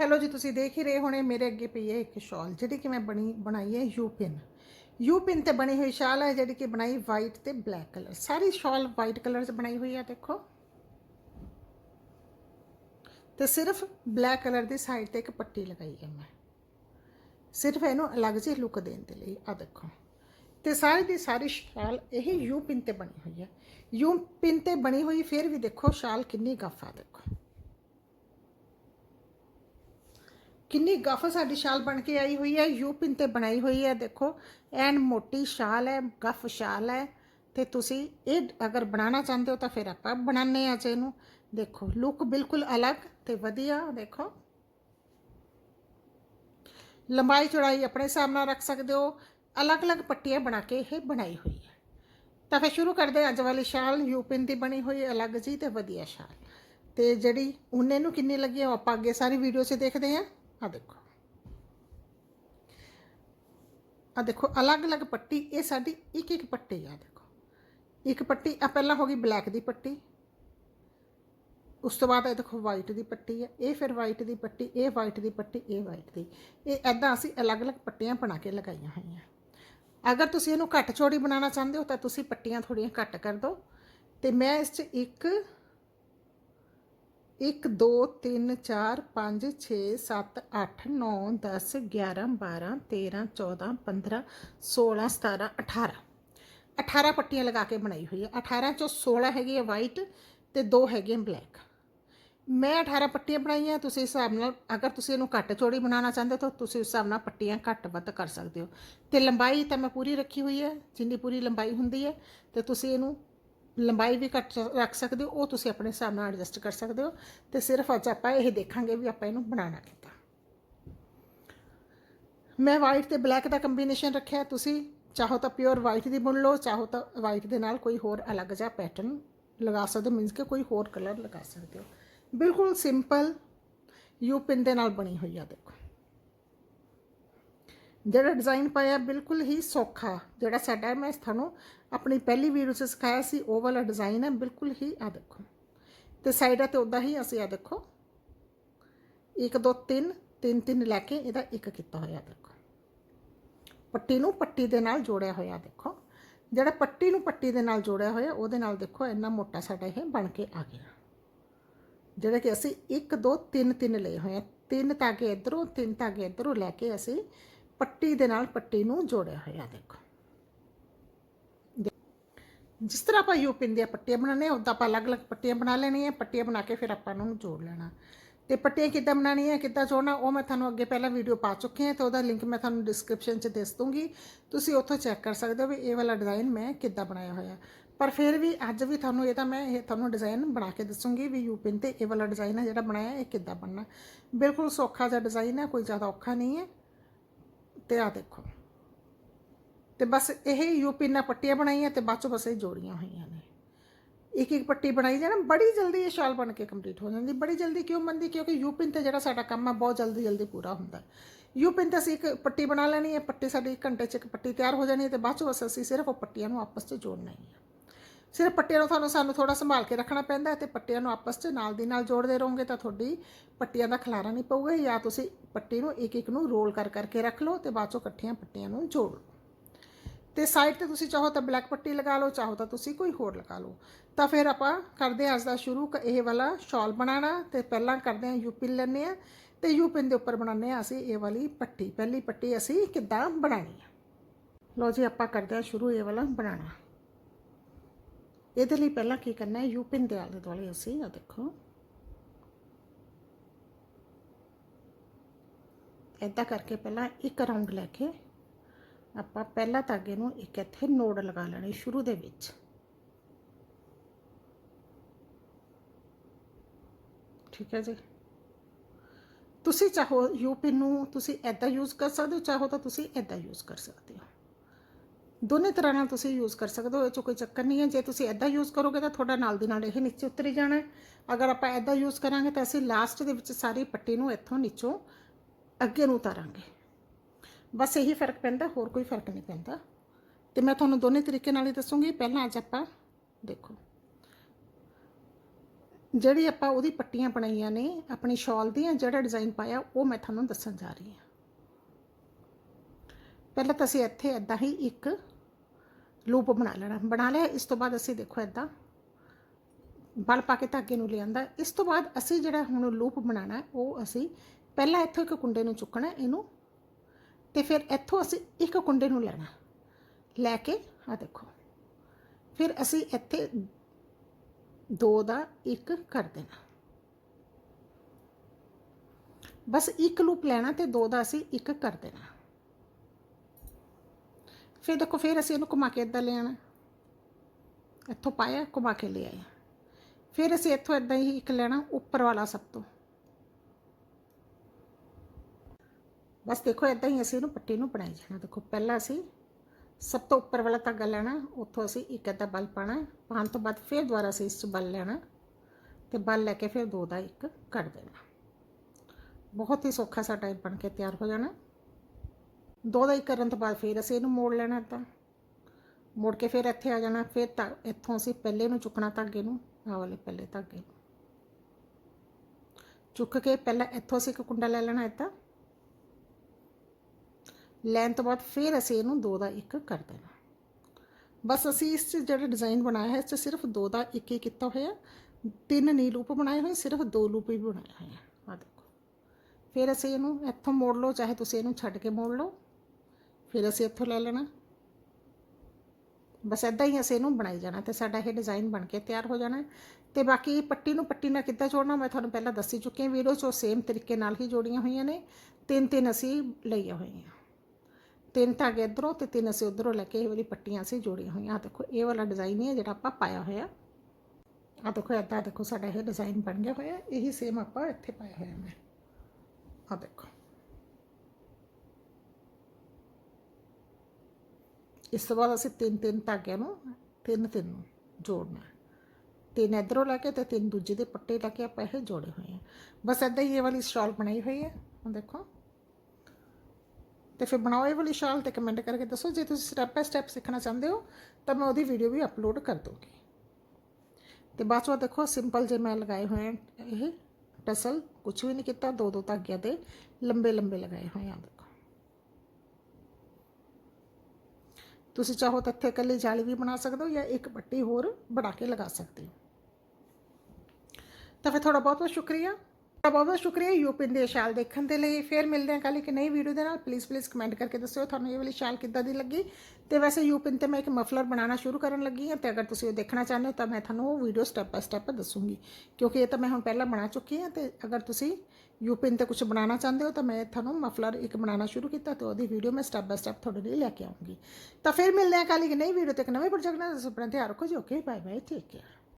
Hello ਜੀ, ਤੁਸੀਂ ਦੇਖ ਹੀ ਰਹੇ ਹੋਣੇ ਮੇਰੇ ਅੱਗੇ ਪਈ ਹੈ ਇੱਕ ਸ਼ਾਲ, ਜਿਹੜੀ ਕਿ ਮੈਂ ਬਣੀ, ਬਣਾਈ ਹੈ ਯੂ ਪਿਨ ਯੂ ਪਿਨ ਤੇ ਬਣੀ ਹੋਈ ਸ਼ਾਲ ਹੈ, ਜਿਹੜੀ ਕਿ ਬਣਾਈ ਵਾਈਟ ਤੇ ਬਲੈਕ ਕਲਰ ਸਾਰੀ ਸ਼ਾਲ ਵਾਈਟ ਕਲਰ 'ਚ ਬਣਾਈ ਹੋਈ ਹੈ, ਦੇਖੋ। ਤੇ ਸਿਰਫ ਬਲੈਕ ਕਲਰ ਦੀ ਸਾਈਡ ਤੇ ਇੱਕ ਪੱਟੀ ਲਗਾਈ ਹੈ ਮੈਂ। ਸਿਰਫ ਇਹਨੂੰ ਅਲੱਗ ਜਿਹੀ ਲੁੱਕ ਦੇਣ ਦੇ ਲਈ ਆ ਦੇਖੋ। ਤੇ ਸਾਰੀ ਦੀ ਸਾਰੀ ਸ਼ਾਲ ਇਹ ਯੂ ਪਿੰਨ ਤੇ ਬਣੀ ਹੋਈ ਹੈ। ਯੂ ਪਿੰਨ ਤੇ ਬਣੀ ਹੋਈ, ਫਿਰ ਵੀ ਦੇਖੋ, ਸ਼ਾਲ ਕਿੰਨੀ ਗੱਫ ਆ, ਦੇਖੋ। ਕਿੰਨੀ ਗਫ ਸਾਡੀ ਸ਼ਾਲ ਬਣ ਕੇ ਆਈ ਹੋਈ ਹੈ, ਯੂ ਪਿਨ ਤੇ ਬਣਾਈ ਹੋਈ ਹੈ, ਦੇਖੋ। ਐਨ ਮੋਟੀ ਸ਼ਾਲ ਹੈ, ਗਫ ਸ਼ਾਲ ਹੈ। ਤੇ ਤੁਸੀਂ ਇਹ ਅਗਰ ਬਣਾਉਣਾ ਚਾਹੁੰਦੇ ਹੋ ਤਾਂ ਫਿਰ ਆਪਾਂ ਬਣਾਉਂਦੇ ਆ ਜੇ ਇਹਨੂੰ। ਦੇਖੋ ਲੁੱਕ ਬਿਲਕੁਲ ਅਲੱਗ ਤੇ ਵਧੀਆ, ਦੇਖੋ। ਲੰਬਾਈ ਚੌੜਾਈ ਆਪਣੇ ਹਿਸਾਬ ਨਾਲ ਰੱਖ ਸਕਦੇ ਹੋ। ਅਲੱਗ-ਅਲੱਗ ਪੱਟੀਆਂ ਬਣਾ ਕੇ ਇਹ ਬਣਾਈ ਹੋਈ ਹੈ। ਤਾਂ ਫਿਰ ਸ਼ੁਰੂ ਕਰਦੇ ਅੱਜ ਵਾਲੀ ਸ਼ਾਲ ਯੂ ਪਿਨ ਦੀ ਬਣੀ ਹੋਈ ਅਲੱਗ ਜੀ ਤੇ ਵਧੀਆ ਸ਼ਾਲ ਤੇ ਜਿਹੜੀ ਉਹਨੇ ਨੂੰ ਕਿੰਨੀ ਲੱਗੀ ਹੈ ਉਹ ਆਪਾਂ ਅੱਗੇ ਸਾਰੀ ਵੀਡੀਓ 'ਚ ਦੇਖਦੇ ਹਾਂ। ਆ ਦੇਖੋ। ਆ ਦੇਖੋ, ਅਲੱਗ-ਅਲੱਗ ਪੱਟੀ, ਇਹ ਸਾਡੀ ਇੱਕ ਇੱਕ ਪੱਟੀ ਆ, ਦੇਖੋ। ਇੱਕ ਪੱਟੀ ਆ, ਪਹਿਲਾਂ ਹੋ ਗਈ ਬਲੈਕ ਦੀ ਪੱਟੀ। ਉਸ ਤੋਂ ਬਾਅਦ ਇਹ ਦੇਖੋ ਵਾਈਟ ਦੀ ਪੱਟੀ ਹੈ ਇਹ ਫਿਰ ਵਾਈਟ ਦੀ ਪੱਟੀ, ਇਹ ਵਾਈਟ ਦੀ ਪੱਟੀ, ਇਹ ਵਾਈਟ ਦੀ। ਇਹ ਐਦਾਂ ਅਸੀਂ ਅਲੱਗ-ਅਲੱਗ ਪੱਟੀਆਂ ਬਣਾ ਕੇ ਲਗਾਈਆਂ ਹੋਈਆਂ। ਅਗਰ ਤੁਸੀਂ ਇਹਨੂੰ ਘੱਟ ਚੌੜੀ ਬਣਾਉਣਾ ਚਾਹੁੰਦੇ ਹੋ, ਤਾਂ ਤੁਸੀਂ ਪੱਟੀਆਂ ਥੋੜੀਆਂ ਘੱਟ ਕਰ ਦਿਓ। ਤੇ ਮੈਂ ਇਸ 'ਚ ਇੱਕ 1 2 3 4 5 6 7 8 9 10 11 12 13 14 15 16 17 18 18 ਪੱਟੀਆਂ ਲਗਾ ਕੇ ਬਣਾਈ ਹੋਈ ਹੈ। 18 ਚੋਂ 16 ਹੈਗੀ ਹੈ ਵਾਈਟ ਤੇ ਦੋ ਹੈਗੇ ਬਲੈਕ ਮੈਂ 18 ਪੱਟੀਆਂ ਬਣਾਈਆਂ, ਤੁਸੀਂ ਇਸ ਹਿਸਾਬ ਨਾਲ ਅਗਰ ਤੁਸੀਂ ਇਹਨੂੰ ਘੱਟ ਚੌੜੀ ਬਣਾਉਣਾ ਚਾਹੁੰਦੇ ਹੋ ਤਾਂ ਤੁਸੀਂ ਉਸ ਹਿਸਾਬ ਨਾਲ ਪੱਟੀਆਂ ਘੱਟ ਵੱਧ ਕਰ ਸਕਦੇ ਹੋ। ਤੇ ਲੰਬਾਈ ਤਾਂ ਮੈਂ ਪੂਰੀ ਰੱਖੀ ਹੋਈ ਹੈ, ਜਿੰਨੀ ਪੂਰੀ ਲੰਬਾਈ ਹੁੰਦੀ ਹੈ, ਤੇ ਤੁਸੀਂ ਇਹਨੂੰ ਲੰਬਾਈ ਵੀ ਘੱਟ ਰੱਖ ਸਕਦੇ ਹੋ, ਉਹ ਤੁਸੀਂ ਆਪਣੇ ਹਿਸਾਬ ਨਾਲ ਐਡਜਸਟ ਕਰ ਸਕਦੇ ਹੋ ਤੇ ਸਿਰਫ ਅੱਜ ਆਪਾਂ ਇਹ ਦੇਖਾਂਗੇ ਵੀ ਆਪਾਂ ਇਹਨੂੰ ਬਣਾਉਣਾ ਕਿੱਦਾਂ। ਮੈਂ ਵਾਈਟ ਤੇ ਬਲੈਕ ਦਾ ਕੰਬੀਨੇਸ਼ਨ ਰੱਖਿਆ, ਤੁਸੀਂ ਚਾਹੋ ਤਾਂ ਪਿਓਰ ਵਾਈਟ ਦੀ ਬੁਣ ਲਓ, ਚਾਹੋ ਤਾਂ ਵਾਈਟ ਦੇ ਨਾਲ ਕੋਈ ਹੋਰ ਅਲੱਗ ਜਿਹਾ ਪੈਟਰਨ ਲਗਾ ਸਕਦੇ ਹੋ ਮੀਨਸ ਕਿ ਕੋਈ ਹੋਰ ਕਲਰ ਲਗਾ ਸਕਦੇ ਹੋ। ਬਿਲਕੁਲ ਸਿੰਪਲ ਯੂ ਪਿੰਨ ਦੇ ਨਾਲ ਬਣੀ ਹੋਈ ਆ ਦੇਖੋ। ਜਿਹੜਾ ਡਿਜ਼ਾਈਨ ਪਾਇਆ ਬਿਲਕੁਲ ਹੀ ਸੌਖਾ। ਜਿਹੜਾ ਸਾਡਾ, ਮੈਂ ਤੁਹਾਨੂੰ ਆਪਣੀ ਪਹਿਲੀ ਵੀਡੀਓ 'ਚ ਸਿਖਾਇਆ ਸੀ, ਉਹ ਵਾਲਾ ਡਿਜ਼ਾਈਨ ਹੈ, ਬਿਲਕੁਲ ਹੀ ਆ ਦੇਖੋ। ਤੇ ਸਾਈਡਾਂ ਤੇ ਉਦਾਂ ਹੀ ਅਸੀਂ ਆ ਦੇਖੋ। 1 2 3 3 3 ਲੈ ਕੇ ਇਹਦਾ ਇੱਕ ਕੀਤਾ ਹੋਇਆ ਦੇਖੋ। ਪੱਟੀ ਨੂੰ ਪੱਟੀ ਦੇ ਨਾਲ ਜੋੜਿਆ ਹੋਇਆ ਦੇਖੋ। ਜਿਹੜਾ ਪੱਟੀ ਨੂੰ ਪੱਟੀ ਦੇ ਨਾਲ ਜੋੜਿਆ ਹੋਇਆ, ਉਹਦੇ ਨਾਲ ਦੇਖੋ ਇੰਨਾ ਮੋਟਾ ਸਾਡਾ ਇਹ ਬਣ ਕੇ ਆ ਗਿਆ। ਜਿਹੜਾ ਕਿ ਅਸੀਂ 1 2 3 3 ਲਏ ਹੋਏ ਆ। ਤਿੰਨ ਧਾਗੇ ਇਧਰੋਂ, ਤਿੰਨ ਧਾਗੇ ਇਧਰੋਂ ਲੈ ਕੇ ਅਸੀਂ ਪੱਟੀ ਦੇ ਨਾਲ ਪੱਟੀ ਨੂੰ ਜੋੜਿਆ ਹੋਇਆ, ਦੇਖੋ। ਜਿਸ ਤਰ੍ਹਾਂ ਆਪਾਂ ਯੂ ਪਿਨ ਦੀਆਂ ਪੱਟੀਆਂ ਬਣਾਉਣੇ ਉਦਾਂ ਆਪਾਂ ਅਲੱਗ-ਅਲੱਗ ਪੱਟੀਆਂ ਬਣਾ ਲੈਣੀਆਂ, ਪੱਟੀਆਂ ਬਣਾ ਕੇ ਫਿਰ ਆਪਾਂ ਉਹਨਾਂ ਨੂੰ ਜੋੜ ਲੈਣਾ। ਤੇ ਪੱਟੀਆਂ ਕਿੱਦਾਂ ਬਣਾਉਣੀਆਂ, ਕਿੱਦਾਂ ਜੋੜਨਾ, ਉਹ ਮੈਂ ਤੁਹਾਨੂੰ ਅੱਗੇ ਪਹਿਲਾਂ ਵੀਡੀਓ ਪਾ ਚੁੱਕੀ ਹਾਂ, ਤੇ ਉਹਦਾ ਲਿੰਕ ਮੈਂ ਤੁਹਾਨੂੰ ਡਿਸਕ੍ਰਿਪਸ਼ਨ 'ਚ ਦੇ ਦੂੰਗੀ ਤੁਸੀਂ ਉੱਥੋਂ ਚੈੱਕ ਕਰ ਸਕਦੇ ਹੋ ਵੀ ਇਹ ਵਾਲਾ ਡਿਜ਼ਾਈਨ ਮੈਂ ਕਿੱਦਾਂ ਬਣਾਇਆ ਹੋਇਆ। ਪਰ ਫਿਰ ਵੀ ਅੱਜ ਵੀ ਤੁਹਾਨੂੰ ਇਹਦਾ ਮੈਂ ਇਹ ਤੁਹਾਨੂੰ ਡਿਜ਼ਾਈਨ ਬਣਾ ਕੇ ਦੱਸੂੰਗੀ ਵੀ ਯੂ ਪਿਨ ਤੇ ਇਹ ਵਾਲਾ ਡਿਜ਼ਾਈਨ ਹੈ ਜਿਹੜਾ ਬਣਾਇਆ, ਇਹ ਕਿੱਦਾਂ ਬਣਨਾ। ਬਿਲਕੁਲ ਸੌਖਾ ਜਿਹਾ ਡਿਜ਼ਾਈਨ ਹੈ, ਕੋਈ ਜ਼ਿਆਦਾ ਔਖਾ ਨਹੀਂ ਹੈ। ਤੇ ਆ ਦੇਖੋ। ਤੇ ਬਸ ਇਹ ਯੂ ਪਿਨ ਨਾਲ ਪੱਟੀਆਂ ਬਣਾਈਆਂ ਤੇ ਬਾਅਦ ਚੋਂ ਬਸ ਇਹ ਜੋੜੀਆਂ ਹੋਈਆਂ ਨੇ। ਇੱਕ ਇੱਕ ਪੱਟੀ ਬਣਾਈ ਜਾਣਾ, ਬੜੀ ਜਲਦੀ ਇਹ ਸ਼ਾਲ ਬਣ ਕੇ ਕੰਪਲੀਟ ਹੋ ਜਾਂਦੀ। ਬੜੀ ਜਲਦੀ ਕਿਉਂ ਬਣਦੀ ਕਿਉਂਕਿ ਯੂ ਪਿਨ ਤੇ ਜਿਹੜਾ ਸਾਡਾ ਕੰਮ ਆ, ਬਹੁਤ ਜਲਦੀ ਜਲਦੀ ਪੂਰਾ ਹੁੰਦਾ। ਯੂ ਪਿਨ ਤੇ ਅਸੀਂ ਇੱਕ ਪੱਟੀ ਬਣਾ ਲੈਣੀ ਹੈ, ਪੱਟੀ ਸਾਡੀ ਇੱਕ ਘੰਟੇ 'ਚ ਇੱਕ ਪੱਟੀ ਤਿਆਰ ਹੋ ਜਾਣੀ ਹੈ ਤੇ ਬਾਅਦ ਚੋਂ ਬਸ ਅਸੀਂ ਸਿਰਫ ਉਹ ਪੱਟੀਆਂ ਨੂੰ ਆਪਸ 'ਚ ਜੋੜਨਾ ਹੀ ਹੈ। ਸਿਰਫ ਪੱਟੀਆਂ ਨੂੰ ਤੁਹਾਨੂੰ ਸਾਨੂੰ ਥੋੜਾ ਸੰਭਾਲ ਕੇ ਰੱਖਣਾ ਪੈਂਦਾ ਹੈ ਤੇ ਪੱਟੀਆਂ ਨੂੰ ਆਪਸ 'ਚ ਨਾਲ ਦੀ ਨਾਲ ਜੋੜਦੇ ਰਹੋਗੇ ਤਾਂ ਤੁਹਾਡੀ ਪੱਟੀਆਂ ਦਾ ਖਲਾਰਾ ਨਹੀਂ ਪਊਗਾ ਜਾਂ ਤੁਸੀਂ ਪੱਟੀ ਨੂੰ ਇੱਕ ਇੱਕ ਨੂੰ ਰੋਲ ਕਰ ਕਰਕੇ ਰੱਖ ਲਓ ਤੇ ਬਾਅਦ ਚੋਂ ਇਕੱਠੀਆਂ ਪੱਟੀਆਂ ਨੂੰ ਜੋੜ ਲਓ। ਤੇ ਸਾਈਡ ਤੇ ਤੁਸੀਂ ਚਾਹੋ ਤਾਂ ਬਲੈਕ ਪੱਟੀ ਲਗਾ ਲਓ, ਚਾਹੋ ਤਾਂ ਤੁਸੀਂ ਕੋਈ ਹੋਰ ਲਗਾ ਲਓ। ਤਾਂ ਫਿਰ ਆਪਾਂ ਕਰਦੇ ਹਾਂ ਅੱਜ ਦਾ ਸ਼ੁਰੂ ਕ- ਇਹ ਵਾਲਾ ਸ਼ਾਲ ਬਣਾਉਣਾ ਤੇ ਪਹਿਲਾਂ ਕਰਦੇ ਹਾਂ ਯੂਪਿਨ ਲੈਣੇ ਆ ਤੇ ਯੂਪਿਨ ਦੇ ਉੱਪਰ ਬਣਾਉਂਦੇ ਆ ਅਸੀਂ ਇਹ ਵਾਲੀ ਪੱਟੀ। ਪਹਿਲੀ ਪੱਟੀ ਅਸੀਂ ਕਿੱਦਾਂ ਬਣਾਉਣੀ ਆ? ਲਓ ਜੀ, ਆਪਾਂ ਕਰਦੇ ਹਾਂ ਸ਼ੁਰੂ ਇਹ ਵਾਲਾ ਬਣਾਉਣਾ। ਇਹਦੇ ਲਈ ਪਹਿਲਾਂ ਕੀ ਕਰਨਾ ਹੈ? ਯੂਪਿਨ ਦੇ ਆਲੇ ਦੁਆਲੇ ਅਸੀਂ ਆ ਦੇਖੋ। ਇਦਾਂ ਕਰਕੇ ਪਹਿਲਾਂ ਇੱਕ ਰਾਉਂਡ ਲੈ ਕੇ ਆਪਾਂ ਪਹਿਲਾ ਧਾਗੇ ਨੂੰ ਇੱਕ ਇੱਥੇ ਨੋੜ ਲਗਾ ਲੈਣੀ ਸ਼ੁਰੂ ਦੇ ਵਿੱਚ। ਠੀਕ ਹੈ ਜੀ? ਤੁਸੀਂ ਚਾਹੋ ਯੂ ਪਿਨ ਨੂੰ ਤੁਸੀਂ ਐਦਾਂ ਯੂਜ਼ ਕਰ ਸਕਦੇ ਹੋ, ਚਾਹੋ ਤਾਂ ਤੁਸੀਂ ਐਦਾਂ ਯੂਜ਼ ਕਰ ਸਕਦੇ ਹੋ। ਦੋਨੇ ਤਰ੍ਹਾਂ ਨਾਲ ਤੁਸੀਂ ਯੂਜ਼ ਕਰ ਸਕਦੇ ਹੋ, ਇਹ 'ਚ ਕੋਈ ਚੱਕਰ ਨਹੀਂ ਹੈ। ਜੇ ਤੁਸੀਂ ਐਦਾਂ ਯੂਜ਼ ਕਰੋਗੇ ਤਾਂ ਤੁਹਾਡਾ ਨਾਲ ਦੀ ਨਾਲ ਇਹ ਨੀਚੇ ਉਤਰੀ ਜਾਣਾ ਅਗਰ ਆਪਾਂ ਐਦਾਂ ਯੂਜ਼ ਕਰਾਂਗੇ ਤਾਂ ਅਸੀਂ ਲਾਸਟ ਦੇ ਵਿੱਚ ਸਾਰੀ ਪੱਟੀ ਨੂੰ ਇੱਥੋਂ ਨੀਚੋਂ ਅੱਗੇ ਨੂੰ ਉਤਾਰਾਂਗੇ। ਬਸ ਇਹੀ ਫ਼ਰਕ ਪੈਂਦਾ, ਹੋਰ ਕੋਈ ਫ਼ਰਕ ਨਹੀਂ ਪੈਂਦਾ। ਤੇ ਮੈਂ ਤੁਹਾਨੂੰ ਦੋਨੇ ਤਰੀਕੇ ਨਾਲ ਹੀ ਦੱਸੂਗੀ। ਪਹਿਲਾਂ ਅੱਜ ਆਪਾਂ ਦੇਖੋ, ਜਿਹੜੀ ਆਪਾਂ ਉਹਦੀ ਪੱਟੀਆਂ ਬਣਾਈਆਂ ਨੇ, ਆਪਣੀ ਸ਼ਾਲ ਦੀਆਂ ਜਿਹੜਾ ਡਿਜ਼ਾਈਨ ਪਾਇਆ, ਉਹ ਮੈਂ ਤੁਹਾਨੂੰ ਦੱਸਣ ਜਾ ਰਹੀ ਹਾਂ। ਪਹਿਲਾਂ ਤਾਂ ਅਸੀਂ ਇੱਥੇ ਐਦਾਂ ਹੀ ਇੱਕ ਲੂਪ ਬਣਾ ਲੈਣਾ। ਬਣਾ ਲਿਆ, ਇਸ ਤੋਂ ਬਾਅਦ ਅਸੀਂ ਦੇਖੋ ਐਦਾਂ ਬਲ ਪਾ ਕੇ ਧਾਗੇ ਨੂੰ ਲਿਆਂਦਾ। ਇਸ ਤੋਂ ਬਾਅਦ ਅਸੀਂ ਜਿਹੜਾ ਹੁਣ ਲੂਪ ਬਣਾਉਣਾ ਉਹ ਅਸੀਂ ਪਹਿਲਾਂ ਇੱਥੋਂ ਇੱਕ ਕੁੰਡੇ ਨੂੰ ਚੁੱਕਣਾ ਇਹਨੂੰ ਤੇ ਫਿਰ ਇੱਥੋਂ ਅਸੀਂ ਇੱਕ ਕੁੰਡੇ ਨੂੰ ਲੈਣਾ। ਲੈ ਕੇ ਆ ਦੇਖੋ। ਫਿਰ ਅਸੀਂ ਇੱਥੇ ਦੋ ਦਾ ਇੱਕ ਕਰ ਦੇਣਾ। ਬਸ ਇੱਕ ਲੂਪ ਲੈਣਾ ਤੇ ਦੋ ਦਾ ਅਸੀਂ ਇੱਕ ਕਰ ਦੇਣਾ। ਫਿਰ ਦੇਖੋ, ਫਿਰ ਅਸੀਂ ਇਹਨੂੰ ਘੁਮਾ ਕੇ ਇੱਦਾਂ ਲੈ ਆਣਾ ਇੱਥੋਂ ਪਾਇਆ, ਘੁਮਾ ਕੇ ਲੈ ਆਏ ਫਿਰ ਅਸੀਂ ਇੱਥੋਂ ਇਦਾਂ ਹੀ ਇੱਕ ਲੈਣਾ ਉੱਪਰ ਵਾਲਾ ਸਭ ਤੋਂ। ਬਸ ਦੇਖੋ, ਇਦਾਂ ਹੀ ਅਸੀਂ ਇਹਨੂੰ ਪੱਟੀ ਨੂੰ ਬਣਾਈ ਜਾਣਾ। ਦੇਖੋ, ਪਹਿਲਾਂ ਅਸੀਂ ਸਭ ਤੋਂ ਉੱਪਰ ਵਾਲਾ ਧਾਗਾ ਲੈਣਾ, ਉੱਥੋਂ ਅਸੀਂ ਇੱਕ ਅੱਧਾ ਬਲ ਪਾਣਾ ਪਾਉਣ ਤੋਂ ਬਾਅਦ ਫਿਰ ਦੁਬਾਰਾ ਅਸੀਂ ਇਸ 'ਚ ਬਲ ਲੈਣਾ ਤੇ ਬਲ ਲੈ ਕੇ ਫਿਰ ਦੋ ਦਾ ਇੱਕ ਕੱਢ ਦੇਣਾ। ਬਹੁਤ ਹੀ ਸੌਖਾ ਸਾਡਾ ਇਹ ਬਣ ਕੇ ਤਿਆਰ ਹੋ ਜਾਣਾ। ਦੋ ਦਾ ਇੱਕ ਕਰਨ ਤੋਂ ਬਾਅਦ ਫਿਰ ਅਸੀਂ ਇਹਨੂੰ ਮੋੜ ਲੈਣਾ ਤਾਂ। ਮੋੜ ਕੇ ਫਿਰ ਇੱਥੇ ਆ ਜਾਣਾ, ਫਿਰ ਤਾਂ ਇੱਥੋਂ ਅਸੀਂ ਪਹਿਲੇ ਨੂੰ ਚੁੱਕਣਾ ਧਾਗੇ ਨੂੰ, ਆਹ ਵਾਲੇ ਪਹਿਲੇ ਧਾਗੇ ਨੂੰ। ਚੁੱਕ ਕੇ ਪਹਿਲਾਂ ਇੱਥੋਂ ਅਸੀਂ ਇੱਕ ਕੁੰਡਾ ਲੈ ਲੈਣਾ ਇੱਦਾਂ। ਲੈਣ ਤੋਂ ਬਾਅਦ ਫਿਰ ਅਸੀਂ ਇਹਨੂੰ ਦੋ ਦਾ ਇੱਕ ਕਰ ਦੇਣਾ। ਬਸ ਅਸੀਂ ਇਸ 'ਚ ਜਿਹੜਾ ਡਿਜ਼ਾਈਨ ਬਣਾਇਆ ਹੈ, ਇਸ 'ਚ ਸਿਰਫ ਦੋ ਦਾ ਇੱਕ ਹੀ ਕੀਤਾ ਹੋਇਆ। ਤਿੰਨ ਨੀ ਲੂਪ ਬਣਾਏ ਹੋਏ, ਸਿਰਫ ਦੋ ਲੂਪ ਹੀ ਬਣਾਏ ਹੋਏ ਆ। ਆਹ ਦੇਖੋ। ਫਿਰ ਅਸੀਂ ਇਹਨੂੰ ਇੱਥੋਂ ਮੋੜ ਲਓ, ਚਾਹੇ ਤੁਸੀਂ ਇਹਨੂੰ ਛੱਡ ਕੇ ਮੋੜ ਲਓ। ਫਿਰ ਅਸੀਂ ਇੱਥੋਂ ਲੈ ਲੈਣਾ। ਬਸ ਇਦਾਂ ਹੀ ਅਸੀਂ ਇਹਨੂੰ ਬਣਾਈ ਜਾਣਾ ਤੇ ਸਾਡਾ ਇਹ ਡਿਜ਼ਾਈਨ ਬਣ ਕੇ ਤਿਆਰ ਹੋ ਜਾਣਾ। ਹੈ। ਤੇ ਬਾਕੀ ਪੱਟੀ ਨੂੰ ਪੱਟੀ ਨਾਲ ਕਿੱਦਾਂ ਜੋੜਨਾ ਮੈਂ ਤੁਹਾਨੂੰ ਪਹਿਲਾਂ ਦੱਸੀ ਚੁੱਕੀ ਹਾਂ ਵੀਡੀਓ 'ਚ ਉਹ ਸੇਮ ਤਰੀਕੇ ਨਾਲ ਹੀ ਜੋੜੀਆਂ ਹੋਈਆਂ ਨੇ। ਤਿੰਨ ਤਿੰਨ ਅਸੀਂ ਲਈਆਂ ਹੋਈਆਂ। ਤਿੰਨ ਧਾਗੇ ਇੱਧਰੋਂ ਤੇ ਤਿੰਨ ਅਸੀਂ ਉਧਰੋਂ ਲੈ ਕੇ ਇਹ ਵਾਲੀ ਪੱਟੀਆਂ ਅਸੀਂ ਜੋੜੀਆਂ ਹੋਈਆਂ। ਆਹ ਦੇਖੋ, ਇਹ ਵਾਲਾ ਡਿਜ਼ਾਈਨ ਹੀ ਹੈ ਜਿਹੜਾ ਆਪਾਂ ਪਾਇਆ ਹੋਇਆ। ਆ ਦੇਖੋ ਇੱਦਾਂ ਦੇਖੋ ਸਾਡਾ ਇਹ ਡਿਜ਼ਾਈਨ ਬਣ ਗਿਆ ਹੋਇਆ। ਇਹੀ ਸੇਮ ਆਪਾਂ ਇੱਥੇ ਪਾਇਆ ਹੋਇਆ ਮੈਂ। ਆ ਦੇਖੋ। ਇਸ ਤੋਂ ਬਾਅਦ ਅਸੀਂ ਤਿੰਨ ਤਿੰਨ ਧਾਗਿਆਂ ਨੂੰ, ਤਿੰਨ ਤਿੰਨ ਨੂੰ ਜੋੜਨਾ ਤਿੰਨ ਇੱਧਰੋਂ ਲੈ ਕੇ ਤੇ ਤਿੰਨ ਦੂਜੇ ਦੇ ਪੱਟੇ ਲੈ ਕੇ ਆਪਾਂ ਇਹ ਜੋੜੇ ਹੋਏ ਆ ਬਸ ਇਦਾਂ ਹੀ ਇਹ ਵਾਲੀ ਸ਼ਾਲ ਬਣਾਈ ਹੋਈ ਹੈ, ਹੁਣ ਦੇਖੋ। ਤੇ ਫਿਰ ਬਣਾਓ ਇਹ ਵਾਲੀ ਸ਼ਾਲ ਤੇ ਕਮੈਂਟ ਕਰਕੇ ਦੱਸੋ, ਜੇ ਤੁਸੀਂ ਸਟੈਪ ਬਾਈ ਸਟੈਪ ਸਿੱਖਣਾ ਚਾਹੁੰਦੇ ਹੋ, ਤਾਂ ਮੈਂ ਉਹਦੀ ਵੀਡੀਓ ਵੀ ਅਪਲੋਡ ਕਰ ਦੂੰਗੀ ਤੇ ਬਾਅਦ ਚੋਂ ਦੇਖੋ ਸਿੰਪਲ ਜੇ ਮੈਂ ਲਗਾਏ ਹੋਏ ਇਹ ਟਸਲ ਕੁਝ ਵੀ ਨਹੀਂ ਕੀਤਾ ਦੋ ਦੋ ਧਾਗਿਆਂ ਦੇ ਲੰਬੇ ਲੰਬੇ ਲਗਾਏ ਹੋਏ ਆ ਦੇਖੋ ਤੁਸੀਂ ਚਾਹੋ ਤਾਂ ਇੱਥੇ ਇਕੱਲੀ ਜਾਲੀ ਵੀ ਬਣਾ ਸਕਦੇ ਹੋ ਜਾਂ ਇੱਕ ਪੱਟੀ ਹੋਰ ਬਣਾ ਕੇ ਲਗਾ ਸਕਦੇ ਹੋ। ਤਾਂ ਫਿਰ ਤੁਹਾਡਾ ਬਹੁਤ ਬਹੁਤ ਸ਼ੁਕਰੀਆ। ਬਹੁਤ ਬਹੁਤ ਸ਼ੁਕਰੀਆ ਯੂਪਿਨ ਦੇ ਸ਼ਾਲ ਦੇਖਣ ਦੇ ਲਈ। ਫਿਰ ਮਿਲਦੇ ਹਾਂ ਕੱਲ੍ਹ ਇੱਕ ਨਈ ਵੀਡੀਓ ਦੇ ਨਾਲ। ਪਲੀਜ਼ ਪਲੀਜ਼ ਕਮੈਂਟ ਕਰਕੇ ਦੱਸਿਓ ਤੁਹਾਨੂੰ ਇਹ ਵਾਲੀ ਸ਼ਾਲ ਕਿੱਦਾਂ ਦੀ ਲੱਗੀ। ਤੇ ਵੈਸੇ ਯੂਪਿਨ ਤੇ ਮੈਂ ਇੱਕ ਮਫਲਰ ਬਣਾਉਣਾ ਸ਼ੁਰੂ ਕਰਨ ਲੱਗੀ ਹਾਂ ਤੇ ਅਗਰ ਤੁਸੀਂ ਉਹ ਦੇਖਣਾ ਚਾਹੁੰਦੇ ਹੋ ਤਾਂ ਮੈਂ ਤੁਹਾਨੂੰ ਉਹ ਵੀਡੀਓ ਸਟੈਪ ਬਾਈ ਸਟੈਪ ਦੱਸੂੰਗੀ। ਕਿਉਂਕਿ ਇਹ ਤਾਂ ਮੈਂ ਹੁਣ ਪਹਿਲਾਂ ਬਣਾ ਚੁੱਕੀ ਹਾਂ ਤੇ ਅਗਰ ਤੁਸੀਂ ਯੂਪਿਨ ਤੇ ਕੁਝ ਬਣਾਉਣਾ ਚਾਹੁੰਦੇ ਹੋ ਤਾਂ ਮੈਂ ਤੁਹਾਨੂੰ ਮਫਲਰ ਇੱਕ ਬਣਾਉਣਾ ਸ਼ੁਰੂ ਕੀਤਾ ਤੇ ਉਹਦੀ ਵੀਡੀਓ ਮੈਂ ਸਟੈਪ ਬਾਈ ਸਟੈਪ ਤੁਹਾਡੇ ਲਈ ਲੈ ਕੇ ਆਉਂਗੀ। ਤਾਂ ਫਿਰ ਮਿਲਦੇ ਹਾਂ ਕੱਲ੍ਹ ਇੱਕ ਨਈ ਵੀਡੀਓ ਤੇ ਇੱਕ ਨਵੇਂ ਪ੍ਰੋਜੈਕਟ ਨਾਲ। ਤੁਸੀਂ ਆਪਣਾ ਧਿਆਨ ਰੱਖੋ ਜੀ। ਓਕੇ ਬਾਏ ਬਾਏ ਠੀਕ ਹੈ